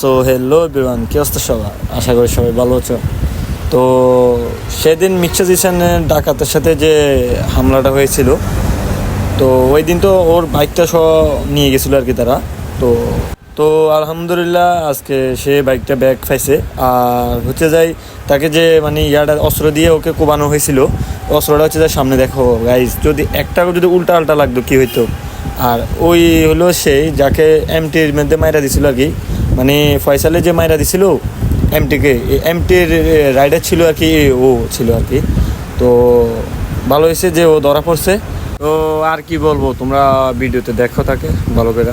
So hello everyone কি অবস্থা সবার? আশা করি সবাই ভালো আছো। তো, সেদিন মিক্সার জিসানের ডাকাতের সাথে যে হামলাটা হয়েছিল, তো ওই দিন তো ওর বাইকটা সহ নিয়ে গেছিল আর কি তারা। তো তো আলহামদুলিল্লাহ আজকে সে বাইকটা ব্যাগ পাইছে। আর হচ্ছে যাই, তাকে যে মানে ইয়াটা অস্ত্র দিয়ে ওকে কোবানো হয়েছিল, অস্ত্রটা হচ্ছে যাই সামনে দেখো। গাইজ যদি একটা যদি উল্টা আল্টা লাগতো, কী হইতো? আর ওই হলো সেই যাকে এমটির মধ্যে মাইরা দিছিল আর কি। মানে ফয়সালে যে মাইরা দিছিল এমটিকে এমটির রাইডার ছিল আর কি, ও ছিল আর কি। তো ভালো হয়েছে যে ও ধরা পড়ছে। তো আর কি বলব, তোমরা ভিডিওতে দেখো তাকে, ভালো করে।